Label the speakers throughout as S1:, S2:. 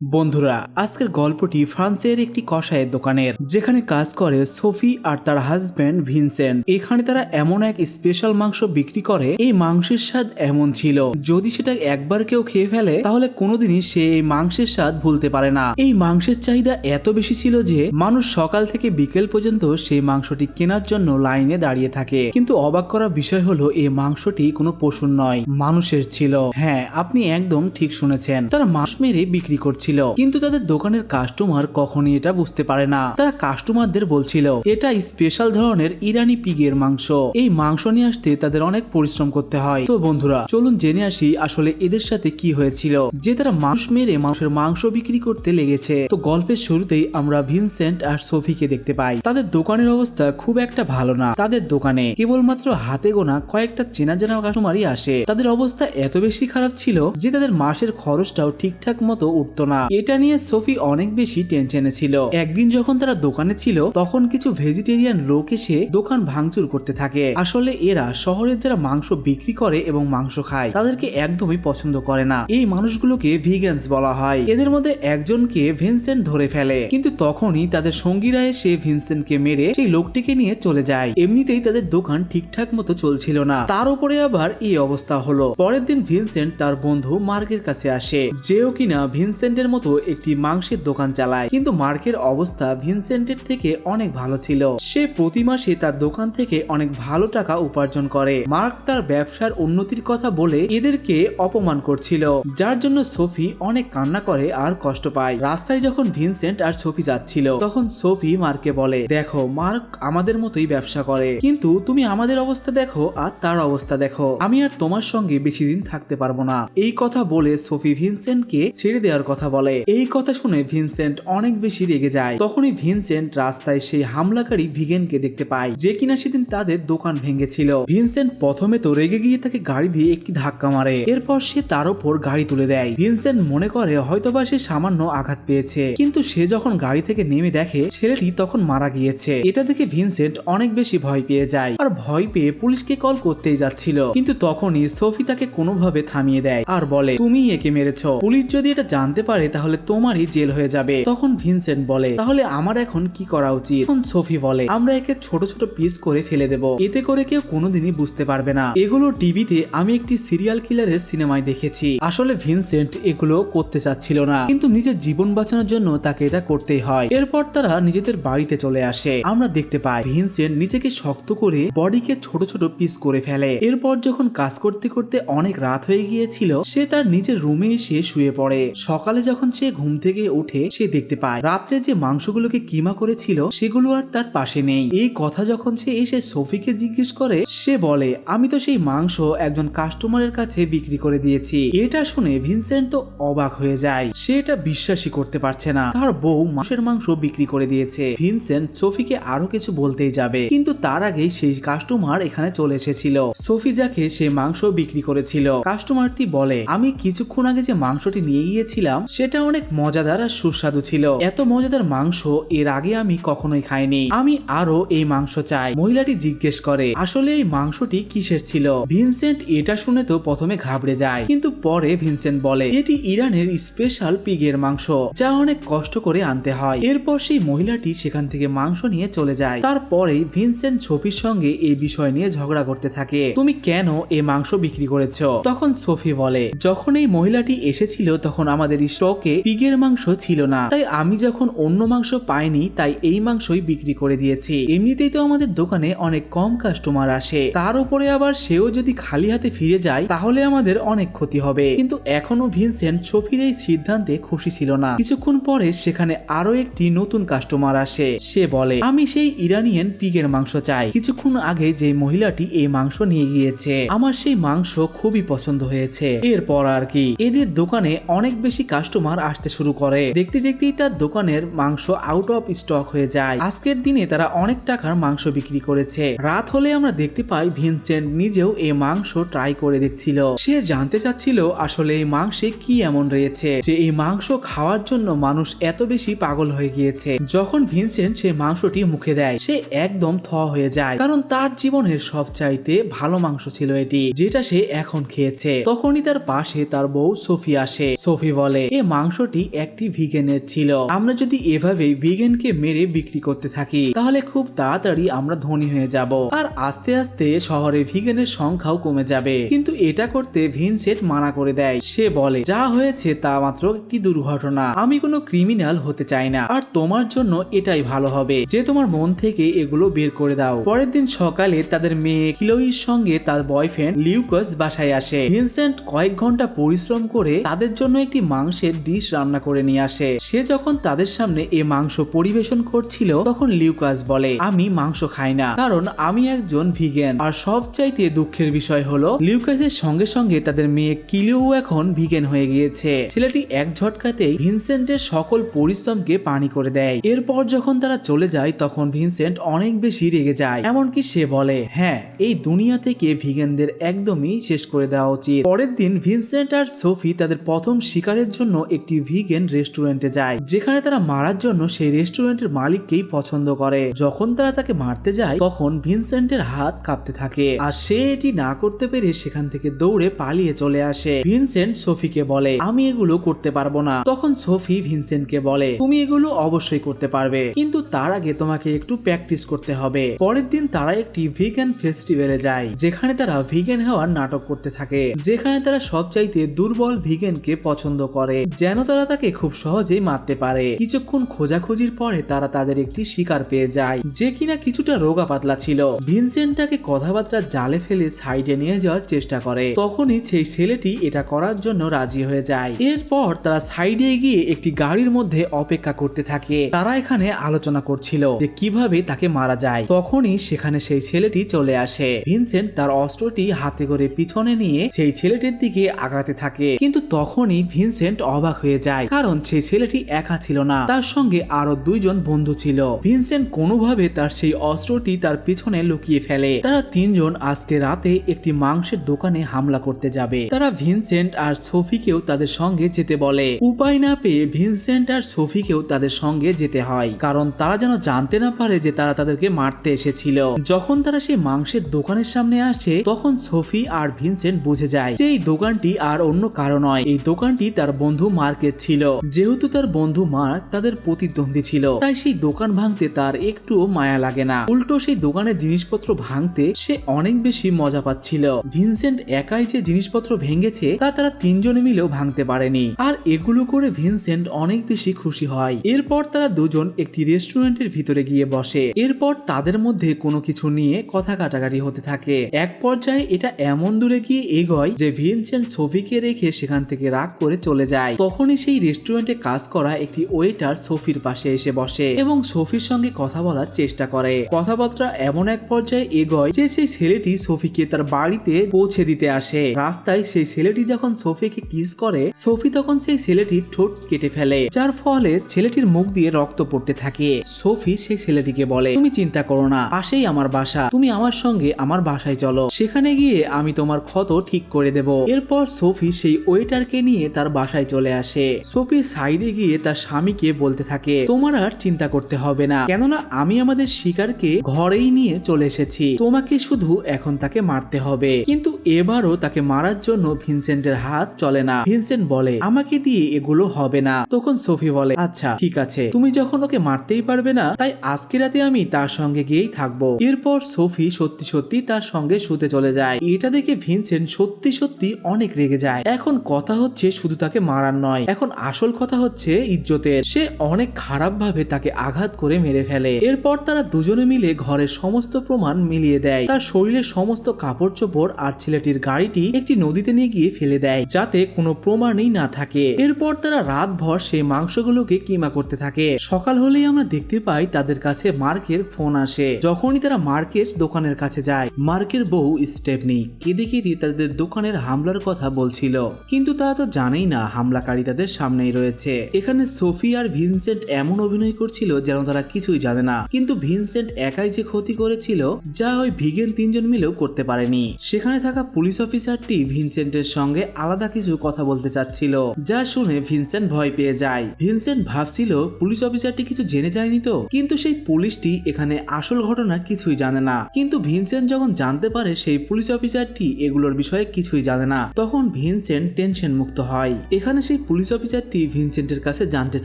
S1: বন্ধুরা, আজকের গল্পটি ফ্রান্সের একটি কষায়ের দোকানের, যেখানে কাজ করে সোফি আর তার হাজব্যান্ড ভিনসেন্ট। এখানে তারা এমন এক স্পেশাল মাংস বিক্রি করে, এই মাংসের স্বাদ এমন ছিল। যদি সেটা একবার কেউ খেয়ে ফেলে, তাহলে কোনোদিনই সে এই মাংসের স্বাদ ভুলতে পারে না। এই মাংসের চাহিদা এত বেশি ছিল যে, মানুষ সকাল থেকে বিকেল পর্যন্ত সেই মাংসটি কেনার জন্য লাইনে দাঁড়িয়ে থাকে। কিন্তু অবাক করা বিষয় হলো, এই মাংসটি কোনো পশুর নয়, মানুষের ছিল। হ্যাঁ আপনি একদম ঠিক শুনেছেন। তারা মাস মেরে বিক্রি করছিল কিন্তু তাদের দোকানের কাস্টমার কখনই এটা বুঝতে পারে না। তারা কাস্টমারদের বলছিল, এটা স্পেশাল ধরনের ইরানি পিগের মাংস। এই মাংস নিয়ে আসতে তাদের অনেক পরিশ্রম করতে হয়। তো বন্ধুরা, চলুন জেনে আসি আসলে এদের সাথে কি হয়েছিল, যে তারা মাংস মেরে মানুষের মাংস বিক্রি করতে লেগেছে। তো গল্পের শুরুতেই আমরা ভিনসেন্ট আর সোফিকে দেখতে পাই। তাদের দোকানের অবস্থা খুব একটা ভালো না। তাদের দোকানে কেবলমাত্র হাতে গোনা কয়েকটা চেনা জানা কাস্টমারই আসে। তাদের অবস্থা এত বেশি খারাপ ছিল যে তাদের মাসের খরচটাও ঠিকঠাক মতো উঠতো না। এটা নিয়ে সোফি অনেক বেশি টেনশনে ছিল। একদিন যখন তারা দোকানে ছিল, তখন কিছু ভেজিটেরিয়ান লোক এসে দোকান ভাঙচুর করতে থাকে। আসলে এরা শহরের যারা মাংস বিক্রি করে এবং মাংস খায়, তাদেরকে একদমই পছন্দ করে না। এই মানুষগুলোকে ভিগান্স বলা হয়। এদের মধ্যে একজনকে ভিনসেন্ট ধরে ফেলে। কিন্তু তখনই তাদের সঙ্গীরা এসে ভিনসেন্টকে মেরে সেই লোকটিকে নিয়ে চলে যায়। এমনিতেই তাদের দোকান ঠিকঠাক মতো চলছিল না। তার উপরে আবার এই অবস্থা হলো। পরের দিন ভিনসেন্ট তার বন্ধু মার্কের কাছে আসে। যেও কিনা ভিনসেন্টের মতো একটি মাংসের দোকান চালায়, কিন্তু মার্কের অবস্থা ভিনসেন্টের থেকে অনেক ভালো ছিল। সে প্রতি মাসে তার দোকান থেকে অনেক ভালো টাকা উপার্জন করে। মার্ক তার ব্যবসার উন্নতির কথা বলে এদেরকে অপমান করছিল, যার জন্য সোফি অনেক কান্না করে আর কষ্ট পায়। রাস্তায় যখন ভিনসেন্ট আর সোফি যাচ্ছিল, তখন সোফি মার্কে বলে, দেখো, মার্ক আমাদের মতোই ব্যবসা করে, কিন্তু তুমি আমাদের অবস্থা দেখো আর তার অবস্থা দেখো। আমি আর তোমার সঙ্গে বেশি দিন থাকতে পারব না। এই কথা বলে সোফি ভিনসেন্টকে ছেড়ে দেওয়ার কথা বলে। এই কথা শুনে ভিনসেন্ট অনেক বেশি রেগে যায়। তখনই ভিনসেন্ট রাস্তায় সেই হামলাকারী ভিগেনকে দেখতে পায়, যে কিনা সেদিন তাদের দোকান ভেঙেছিল। ভিনসেন্ট প্রথমে তো রেগে গিয়ে তাকে গাড়ি দিয়ে একটি ধাক্কা মারে, এরপর সে তার উপর গাড়ি তুলে দেয়। ভিনসেন্ট মনে করে হয়তোবা সে সামান্য আঘাত পেয়েছে, কিন্তু সে যখন গাড়ি থেকে নেমে দেখে, ছেলেটি তখন মারা গিয়েছে। এটা দেখে ভিনসেন্ট অনেক বেশি ভয় পেয়ে যায় আর ভয় পেয়ে পুলিশকে কল করতেই যাচ্ছিল। কিন্তু তখনই সোফি তাকে কোনোভাবে থামিয়ে দেয় আর বলে তুমি একে মেরেছ। পুলিশ যদি এটা জানতে পারে তাহলে তোমারই জেল হয়ে যাবে। তখন ভিনসেন্ট বলে, তাহলে আমার এখন কি করা উচিত? তখন সোফি বলে, আমরা একে ছোট ছোট পিস করে ফেলে দেব। এতে করে কেউ কোনোদিনই বুঝতে পারবে না। এগুলো টিভিতে আমি একটি সিরিয়াল কিলারের সিনেমায় দেখেছি। আসলে ভিনসেন্ট এগুলো করতে চাচ্ছিল না। কিন্তু নিজের জীবন বাঁচানোর জন্য তাকে এটা করতেই হয়। এরপর তারা নিজেদের বাড়িতে চলে আসে। আমরা দেখতে পাই, ভিনসেন্ট নিজেকে শক্ত করে বডিকে ছোট ছোট পিস করে ফেলে। এরপর যখন কাজ করতে করতে অনেক রাত হয়ে গিয়েছিল, সে তার নিজের রুমে এসে শুয়ে পড়ে। সকালে যখন সে ঘুম থেকে উঠে সে দেখতে পায়, রাত্রে যে মাংসগুলোকে কিমা করেছিল, সেগুলো আর তার পাশে নেই। এই কথা যখন সে এসে সোফিকে জিজ্ঞেস করে, সে বলে, আমি তো সেই মাংস একজন কাস্টমারের কাছে বিক্রি করে দিয়েছি। এটা শুনে ভিনসেন্ট তো অবাক হয়ে যায়। সে এটা বিশ্বাসই করতে পারছে না। তার বউ মাংসের মাংস বিক্রি করে দিয়েছে। ভিনসেন্ট সোফিকে আরও কিছু বলতেই যাবে। কিন্তু তার আগেই সেই কাস্টমার এখানে চলে এসেছিল। সোফি যাকে সে মাংস বিক্রি করেছিল, কাস্টমারটি বলে, আমি কিছুক্ষণ আগে যে মাংসটি নিয়ে গিয়েছিলাম সেটা অনেক মজাদার আর সুস্বাদু ছিল। এত মজাদার মাংস এর আগে আমি কখনোই খাইনি। আমি আরও এই মাংস চাই, মহিলাটি জিজ্ঞেস করে, আসলে এই মাংসটি কিসের ছিল? ভিনসেন্ট এটা শুনে তো প্রথমে ঘাবড়ে যায়, কিন্তু পরে ভিনসেন্ট বলে, এটি ইরানের স্পেশাল পিগের মাংস, যা অনেক কষ্ট করে আনতে হয়। এরপর সেই মহিলাটি সেখান থেকে মাংস নিয়ে চলে যায়। তারপরে ভিনসেন্ট ছবির সঙ্গে এই বিষয় নিয়ে ঝগড়া করতে থাকে, তুমি কেন এই মাংস বিক্রি করেছ? তখন সোফি বলে, যখন এই মহিলাটি এসেছিল, তখন আমাদের স্টকে পিগের মাংস ছিল না। তাই আমি যখন অন্য মাংস পাইনি, তাই এই মাংসই বিক্রি করে দিয়েছি। এমনিতেই তো আমাদের দোকানে অনেক কম কাস্টমার আসে। তার উপরে আবার সেও যদি খালি হাতে ফিরে যায়, তাহলে আমাদের অনেক ক্ষতি হবে। কিন্তু এখনও ভিনসেন্ট সোফির এই সিদ্ধান্তে খুশি ছিল না। কিছুক্ষণ পরে সেখানে আরও একটি নতুন কাস্টমার আসে। সে বলে, আমি সেই ইরানিয়ান পিগের মাংস চাই। কিছুক্ষণ আগে যে মহিলাটি এই মাংস নিয়ে গিয়েছে, আমার সেই মাংস খুবই পছন্দ হয়েছে। এরপর আর কি। এদের দোকানে অনেক বেশি কাস্টমার আসতে শুরু করে। দেখতে দেখতেই তার দোকানের মাংস আউট অফ স্টক হয়ে যায়। আজকের দিনে তারা অনেক টাকার মাংস বিক্রি করেছে। রাত হলে আমরা দেখতে পাই ভিনসেন্ট নিজেও এই মাংস ট্রাই করে দেখছিল। সে জানতে চাচ্ছিল আসলে এই মাংসে কি এমন রয়েছে। যে এই মাংস খাওয়ার জন্য মানুষ এত বেশি পাগল হয়ে গিয়েছে। যখন ভিনসেন্ট সেই মাংসটি মুখে দেয়, সে একদম থ হয়ে যায়। কারণ তার জীবনের সবচাইতে ভালো মাংস ছিল এটি, যেটা সে এখন খেয়েছে। তখনই তার পাশে তার বউ সোফি আসে। সোফি বলে, এ মাংসটি একটি ভিগেনের ছিল। আমরা যদি এভাবেই ভিগেনকে মেরে বিক্রি করতে থাকি, তাহলে খুব তাড়াতাড়ি আমরা ধনী হয়ে যাব। আর আস্তে আস্তে শহরে ভিগেনের সংখ্যাও কমে যাবে। কিন্তু এটা করতে ভিনসেন্ট মানা করে দেয়। সে বলে, যা হয়েছে তা মাত্র একটি দুর্ঘটনা। আমি কোনো ক্রিমিনাল হতে চাই না। আর তোমার জন্য এটাই ভালো হবে। যে তোমার মন থেকে এগুলো বের করে দাও। পরের দিন সকালে তাদের মেয়ে কিলোইর সঙ্গে তার বয়ফ্রেন্ড লিউকাস বাসায় আসে। ভিনসেন্ট কয়েক ঘণ্টা পরিশ্রম করে তাদের জন্য একটি মাংসের ডিশ রান্না করে নিয়ে আসে। সে যখন তাদের সামনে এ মাংস পরিবেশন করছিল, তখন লিউকাস বলে, আমি মাংস খাই না, কারণ আমি একজন ভিগেন। আর সবচাইতে দুঃখের বিষয় হলো, লিউকাসের সঙ্গে সঙ্গে তাদের মেয়ে কিলিও এখন ভিগেন হয়ে গিয়েছে। ছেলেটি এক ঝটকাতেই ভিনসেন্টের সকল পরিশ্রমকে পানি করে দেয়। এরপর যখন তারা চলে যায়, তখন ভিনসেন্ট অনেক বেশি রেগে যায়। এমনকি সে বলে হ্যাঁ এই দুনিয়া থেকে ভিগেনদের একদমই শেষ করে দেওয়া উচিত। পরের দিন ভিনসেন্ট আর সোফি তাদের প্রথম শিকারের জন্য একটি ভিগেন রেস্টুরেন্টে যায়, যেখানে তারা মারার জন্য সেই রেস্টুরেন্টের মালিককেই পছন্দ করে। যখন তারা তাকে মারতে যায়, তখন ভিনসেন্টের হাত কাঁপতে থাকে আর সে এটি না করতে পেরে সেখান থেকে দৌড়ে পালিয়ে চলে আসে। ভিনসেন্ট সোফিকে বলে, আমি এগুলো করতে পারব না। তখন সোফি ভিনসেন্টকে বলে, তুমি এগুলো অবশ্যই করতে পারবে, কিন্তু তার আগে তোমাকে একটু প্র্যাকটিস করতে হবে। পরের দিন তারা একটি ভিগান ফেস্টিভ্যালে যায়, যেখানে তারা ভিগান হওয়ার নাটক করতে থাকে, যেখানে তারা সবচাইতে দুর্বল ভিগানকে পছন্দ করে। যেন তারা তাকে খুব সহজেই মারতে পারে। কিছুক্ষণ খোঁজাখুঁজির পরে তারা তাদের একটি শিকার পেয়ে যায়, যে কিনা কিছুটা রোগা পাতলা ছিল। ভিনসেন্ট তাকে কথাবার্তা জালে ফেলে সাইডে নিয়ে যাওয়ার চেষ্টা করে। তখনই সেই ছেলেটি এটা করার জন্য রাজি হয়ে যায়। এরপর তারা সাইডে গিয়ে একটি গাড়ির মধ্যে অপেক্ষা করতে থাকে। তারা এখানে আলোচনা করছিল যে কীভাবে তাকে মারা যায়। তখনই সেখানে সেই ছেলেটি চলে আসে। ভিনসেন্ট তার অস্ত্রটি হাতে করে পিছনে নিয়ে সেই ছেলেটির দিকে আগাতে থাকে। কিন্তু তখনই ভিনসেন্ট অবাক হয়ে যায়, কারণ সেই ছেলেটি একা ছিল না, তার সঙ্গে আরও দুইজন বন্ধু ছিল। ভিনসেন্ট কোনোভাবে তার সেই অস্ত্রটি তার পিছনে লুকিয়ে ফেলে। তারা তিনজন আজকে রাতে একটি মাংসের দোকানে হামলা করতে যাবে। তারা ভিনসেন্ট আর সোফিকেও তাদের সঙ্গে যেতে বলে। উপায় না পেয়ে ভিনসেন্ট আর সোফিকেও তাদের সঙ্গে যেতে হয়, কারণ তারা যেন জানতে না পারে যে তারা তাদেরকে মারতে এসেছিল। যখন তারা সেই মাংসের দোকানের সামনে আসে, তখন সোফি আর ভিনসেন্ট বুঝে যায়, যে এই দোকানটি আর অন্য কারও নয়। এই দোকানটি তার বন্ধু মার্কের ছিল। যেহেতু তার বন্ধু মার্ক তাদের প্রতিদ্বন্দ্বী ছিল, তাই সেই দোকান ভাঙতে তার একটুও মায়া লাগে না। উল্টো সেই দোকানের জিনিসপত্র ভাঙতে সে অনেক বেশি মজা পাচ্ছিল। ভিনসেন্ট একাই যে জিনিসপত্র ভেঙেছে, তা তারা তিনজনে মিলেও ভাঙতে পারেনি। আর এগুলো করে ভিনসেন্ট অনেক বেশি খুশি হয়। এরপর তারা দুজন একটি রেস্টুরেন্টের ভিতরে গিয়ে বসে। এরপর তাদের মধ্যে কোনো কিছু নিয়ে কথা কাটাকাটি হতে থাকে। এক পর্যায়ে এটা এমন দূরে গিয়ে এগোয় যে ভিনসেন্ট সোফিকে রেখে সেখান থেকে রাগ করে চলে যায়। তখনই সেই রেস্টুরেন্টে কাজ করা একটি ওয়েটার সোফির পাশে এসে বসে এবং সোফির সঙ্গে কথা বলার চেষ্টা করে। কথাবার্তা এমন এক পর্যায়ে এগোয় যে সেই ছেলেটি সোফিকে তার বাড়িতে পৌঁছে দিতে আসে। রাস্তায় সেই ছেলেটি যখন সোফিকে কিস করে, সোফি তখন সেই ছেলেটির ঠোঁট কেটে ফেলে, যার ফলে ছেলেটির মুখ দিয়ে রক্ত পড়তে থাকে। সোফি সেই ছেলেটিকে বলে, তুমি চিন্তা করো না, পাশেই আমার বাসা। তুমি আমার সঙ্গে আমার বাসায় চলো। সেখানে গিয়ে আমি তোমার ক্ষত ঠিক করে দেব। এরপর সোফি সেই ওয়েটারকে নিয়ে তার বাসায় চলে আসে। সোফি সাইডে গিয়ে তার স্বামীকে বলতে থাকে, তোমার আর চিন্তা করতে হবে না। কেননা আমি আমাদের শিকারকে ঘরেই নিয়ে চলে এসেছি। তোমাকে শুধু এখন তাকে মারতে হবে। কিন্তু এবারও তাকে মারার জন্য ভিনসেন্টের হাত চলে না। ভিনসেন্ট বলে, আমাকে দিয়ে এগুলো হবে না। তখন সোফি বলে আচ্ছা ঠিক আছে। তুমি যখন ওকে মারতেই পারবে না, তাই আজকে রাতে আমি তার সঙ্গে গিয়েই থাকব। এরপর সোফি সত্যি সত্যি তার সঙ্গে শুতে চলে যায়। এটা দেখে ভিনসেন্ট সত্যি সত্যি অনেক রেগে যায়। এখন কথা হচ্ছে শুধু তাকে মারার নয়। এখন আসল কথা হচ্ছে, ইজ্জতের। সে অনেক খারাপ ভাবে তাকে আঘাত করে মেরে ফেলে। এরপর তারা দুজনে মিলে ঘরের সমস্ত প্রমাণ মিলিয়ে দেয়। তার শরীরের সমস্ত কাপড় চোপড় আর ছেলেটির গাড়িটি একটি নদীতে নিয়ে গিয়ে ফেলে দেয়, যাতে কোনো প্রমাণই না থাকে। এরপর তারা রাতভর সেই মাংসগুলোকে কিমা করতে থাকে। সকাল হলেই আমরা দেখতে পাই তাদের কাছে মার্কের ফোন আসে। যখনই তারা মার্কের দোকানের কাছে যায়, মার্কের বউ স্টেপনি। কেঁদে কেঁদে তাদের দোকানের হামলার কথা বলছিল। কিন্তু তারা তো জানেই না হামলাকারী তাদের সামনেই রয়েছে। এখানে সোফি আর ভিনসেন্ট এমন অভিনয় করছিল যেন তারা কিছুই জানে না। কিন্তু ভিনসেন্ট একাই যে ক্ষতি করেছিল, যা ওই ভিগেন তিনজন মিলেও করতে পারেনি। সেখানে থাকা পুলিশ অফিসারটি ভিনসেন্টের সঙ্গে আলাদা কিছু কথা বলতে চাচ্ছিল, যা শুনে ভিনসেন্ট ভয় পেয়ে যায়। ভিনসেন্ট ভাবছিল, পুলিশ অফিসারটি কিছু জেনে যায়নি তো? কিন্তু সেই পুলিশটি এখানে আসল ঘটনা কিছুই জানে না। কিন্তু ভিনসেন্ট যখন জানতে পারে সেই পুলিশ অফিসারটি এগুলোর বিষয়ে কিছুই জানে না, তখন ভিনসেন্ট টেনশন মুক্ত হয়। এখানে সেই সেই পুলিশ অফিসারটি ভিনসেন্টের কাছে জানতে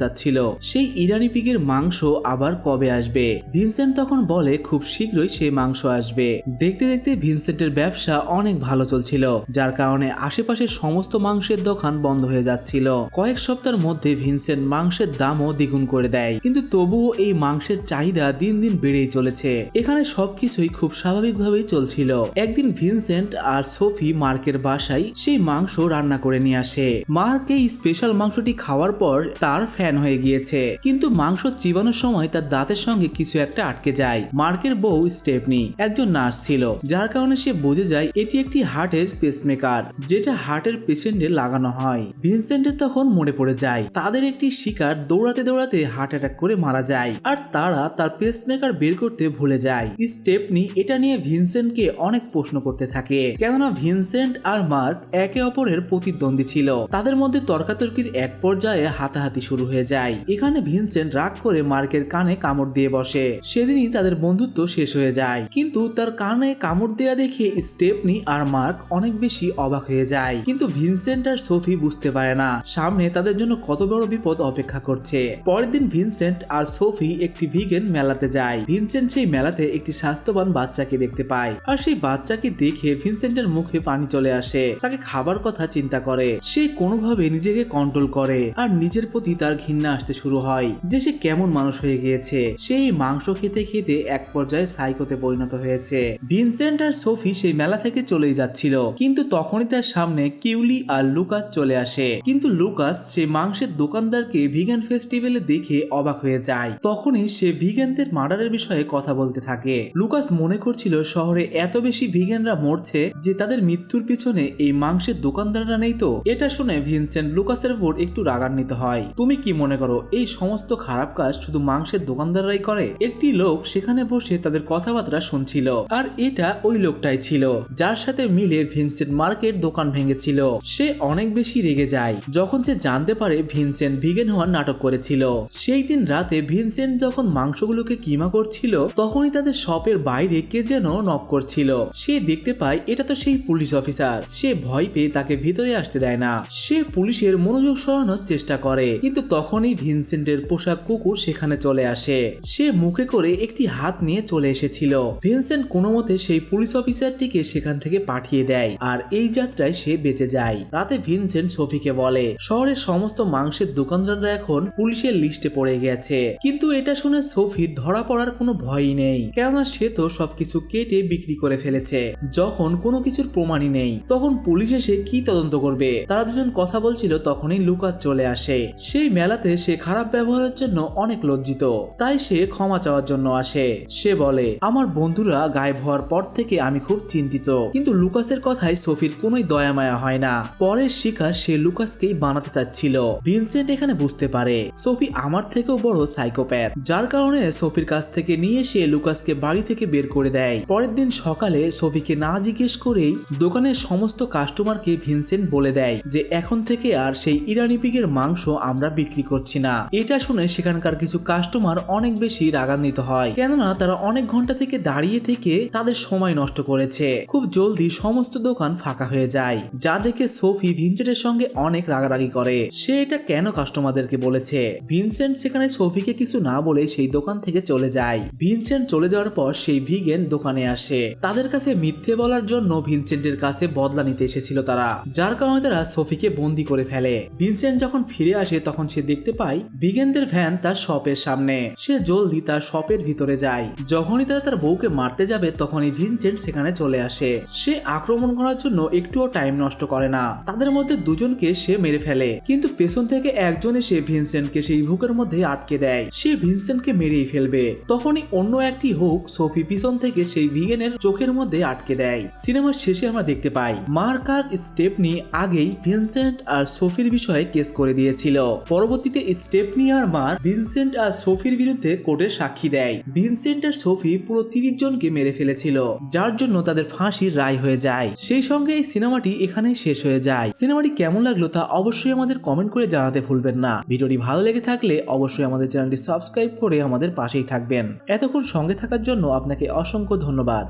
S1: চাচ্ছিল। সেই ইরানি পিগের মাংস আবার কবে আসবে? ভিনসেন্ট তখন বলে, খুব শীঘ্রই সেই মাংস আসবে। দেখতে দেখতে ভিনসেন্টের ব্যবসা অনেক ভালো চলছিল, যার কারণে আশেপাশের সমস্ত মাংসের দোকান বন্ধ হয়ে যাচ্ছিল। কয়েক সপ্তাহের মধ্যে ভিনসেন্ট মাংসের দামও দ্বিগুণ করে দেয়, কিন্তু তবুও এই মাংসের চাহিদা দিন দিন বেড়েই চলেছে। এখানে সবকিছুই খুব স্বাভাবিকভাবেই চলছিল। একদিন ভিনসেন্ট আর সোফি মার্কের বাসায় সেই মাংস রান্না করে নিয়ে আসে। মার্ক এই স্পেশাল মাংসটি খাওয়ার পর তার ফ্যান হয়ে গিয়েছে। কিন্তু মাংস চিবানোর সময় তার দাঁতের সঙ্গে কিছু একটা আটকে যায়। মার্কের বউ স্টেপনি, একজন নার্স ছিল, যার কারণে সে বুঝে যায় এটি একটি হার্টের পেসমেকার যেটা হার্টের পেশেন্টে লাগানো হয়। ভিনসেন্টের তখন মনে পড়ে যায়। তাদের একটি শিকার দৌড়াতে দৌড়াতে হার্ট অ্যাটাক করে মারা যায়। আর তারা তার পেসমেকার বের করতে ভুলে যায়। স্টেপনি এটা নিয়ে ভিনসেন্টকে অনেক প্রশ্ন করতে থাকে। কেননা ভিনসেন্ট আর মার্ক একে অপরের প্রতিদ্বন্দ্বী ছিল। তাদের মধ্যে তর্কাতর্কির এক পর্যায়ে হাতাহাতি শুরু হয়ে যায়। এখানে ভিনসেন্ট রাগ করে মার্কের কানে কামড় দিয়ে বসে। সেদিনই তাদের বন্ধুত্ব শেষ হয়ে যায়। কিন্তু তার কানে কামড় দেয়া দেখে স্টেপনি আর মার্ক অনেক বেশি অবাক হয়ে যায়। কিন্তু ভিনসেন্ট আর সোফি বুঝতে পারে না। সামনে তাদের জন্য কত বড় বিপদ অপেক্ষা করছে। পরের দিন ভিনসেন্ট আর সোফি একটি ভিগেন মেলাতে যায়। ভিনসেন্ট সেই মেলাতে একটি স্বাস্থ্যবান বাচ্চাকে দেখতে পায়। আর সেই বাচ্চাকে দেখে ভিনসেন্টের মুখে পানি চলে আসে। তাকে খাবার কথা চিন্তা করে। সে কোনোভাবে নিজেকে কন্ট্রোল করে আর নিজের প্রতি তার ঘৃণা আসতে শুরু হয়। যে সে কেমন মানুষ হয়ে গিয়েছে, সেই মাংস খেতে খেতে এক পর্যায়ে সাইকোতে পরিণত হয়েছে। ভিনসেন্ট আর সোফি সেই মেলা থেকে চলেই যাচ্ছিল, কিন্তু তখনই তার সামনে কিউলি আর লুকাস চলে আসে। কিন্তু লুকাস সেই মাংসের দোকানদারকে ভিগান ফেস্টিভ্যালে দেখে অবাক হয়ে যায়। তখনই সে ভিগানদের মার্ডারের বিষয়ে কথা বলতে থাকে। লুকাস মনে করছিল শহরে এত বেশি ভিগানরা মরছে যে তাদের মৃত্যুর পিছনে এই মাংসের দোকানদাররা নেই তো? এটা শুনে ভিনসেন্ট লুকাসের উপর একটু রাগান্বিত হয়। তুমি কি মনে করো, এই সমস্ত খারাপ কাজ শুধু মাংসের দোকানদাররাই করে? একটি লোক সেখানে বসে তাদের কথাবার্তা শুনছিল, আর এটা ওই লোকটাই ছিল, যার সাথে মিলে ভিনসেন্ট মার্কেট দোকান ভেঙেছিল। সে অনেক বেশি রেগে যায়, যখন সে জানতে পারে ভিনসেন্ট ভিগেন হওয়ার নাটক করেছিল। সেই দিন রাতে ভিনসেন্ট যখন মাংসগুলোকে কিমা করছিল, তখনই তাদের শপের বাইরে কে যেন নক করছিল। সে দেখতে পায়, এটা তো সেই পুলিশ অফিসার। সে ভয় পেয়ে তাকে ভিতরে আসতে দেয় না। সে পুলিশের মনোযোগ সরানোর চেষ্টা করে। কিন্তু তখনই ভিনসেন্টের পোশাক কুকুর সেখানে চলে আসে। সে মুখে করে একটি হাত নিয়ে চলে এসেছিল। ভিনসেন্ট কোনো মতে সেই পুলিশ অফিসারটিকে সেখান থেকে পাঠিয়ে দেয় আর এই যাত্রায় সে বেঁচে যায়। রাতে ভিনসেন্ট সোফিকে বলে, শহরের সমস্ত মাংসের দোকানদাররা এখন পুলিশের লিস্টে পড়ে গেছে। কিন্তু এটা শুনে সোফির ধরা পড়ার কোনো ভয়ই নেই। কেননা সে তো সবকিছু কেটে বিক্রি করে ফেলেছে। যখন কোনো কিছুর প্রমাণই নেই। তখন পুলিশ এসে কি তদন্ত করবে? তারা দুজন কথা বলছিল তখনই লুকাস চলে আসে। সেই মেলাতে সে খারাপ ব্যবহারের জন্য অনেক লজ্জিত। তাই সে ক্ষমা চাওয়ার জন্য আসে। সে বলে, আমার বন্ধুরা গায়েব হওয়ার পর থেকে আমি খুব চিন্তিত। কিন্তু লুকাসের কথায় সোফির কোনোই দয়া মায়া হয় না। পরের শিকার সে লুকাসকেই বানাতে চাচ্ছিল। ভিনসেন্ট এখানে বুঝতে পারে, সোফি আমার থেকেও বড় সাইকোপ্যাথ। যার কারণে সোফির কাছ থেকে নিয়ে সে লুকাসকে বাড়ি থেকে বের করে দেয়। পরের দিন সকালে সোফিকে না জিজ্ঞেস করেই দোকানের সমস্ত কাস্টমারকে ভিনসেন্ট বলে দেয় যে, এখন থেকে আর সেই ইরানি পিগের মাংস আমরা বিক্রি করছি না। এটা শুনে সেখানকার কিছু কাস্টমার অনেক বেশি রাগান্বিত হয়। কেননা তারা অনেক ঘণ্টা থেকে দাঁড়িয়ে থেকে তাদের সময় নষ্ট করেছে। খুব জলদি সমস্ত দোকান ফাঁকা হয়ে যায়, যা দেখে সোফি ভিনসেন্টের সঙ্গে অনেক রাগারাগি করে। সে এটা কেন কাস্টমারদেরকে বলেছে? ভিনসেন্ট সেখানে সোফিকে কিছু না বলে সেই দোকান থেকে চলে যায়। ভিনসেন্ট চলে যাওয়ার পর সেই ভিগেন দোকানে আসে। তাদের কাছে মিথ্যে বলার জন্য ভিনসেন্টের কাছে বদলা নিতে এসেছিল তারা, যার কারণে তারা সোফিকে বন্দি করে ফেলে। ভিনসেন্ট যখন ফিরে আসে, তখন সে দেখতে পায় ভিগেনদের ভ্যান তার শপের সামনে। সে জলদি তার শপের ভিতরে যায়। যখনই তারা তার বউকে মারতে যাবে, তখনই ভিনসেন্ট সেখানে চলে আসে। সে আক্রমণ করার জন্য একটুও টাইম নষ্ট করে না। তাদের মধ্যে দুজনকে সে মেরে ফেলে। কিন্তু পেছন থেকে একজন এসে ভিনসেন্টকে সেই হুকের মধ্যে আটকে দেয়। সে ভিনসেন্টকে মেরেই ফেলবে। তখনই অন্য একটি হুক সোফি পিছন থেকে সেই ভিগেনের চোখের মধ্যে আটকে দেয়। সিনেমার শেষে আমরা দেখতে পাই মার্ক আর স্টেপনি আগেই ভিনসেন্ট আর সোফির বিষয়ে কেস করে দিয়েছিল। পরবর্তীতে স্টেপনি আর মার্ক ভিনসেন্ট আর সোফির বিরুদ্ধে কোর্টে সাক্ষী দেয়। ভিনসেন্ট আর সোফি পুরো তিরিশ জনকে মেরে ফেলেছিল, যার জন্য তাদের ফাঁসির রায় হয়ে যায়। সেই সঙ্গে এই সিনেমাটি এখানেই শেষ হয়ে যায়। সিনেমাটি কেমন লাগল তা অবশ্যই আমাদের কমেন্ট করে জানাতে ভুলবেন না। ভিডিওটি ভালো লেগে থাকলে অবশ্যই আমাদের চ্যানেলটি সাবস্ক্রাইব করে আমাদের পাশেই থাকবেন। এতক্ষণ সঙ্গে থাকার জন্য আপনাকে অসংখ্য ধন্যবাদ।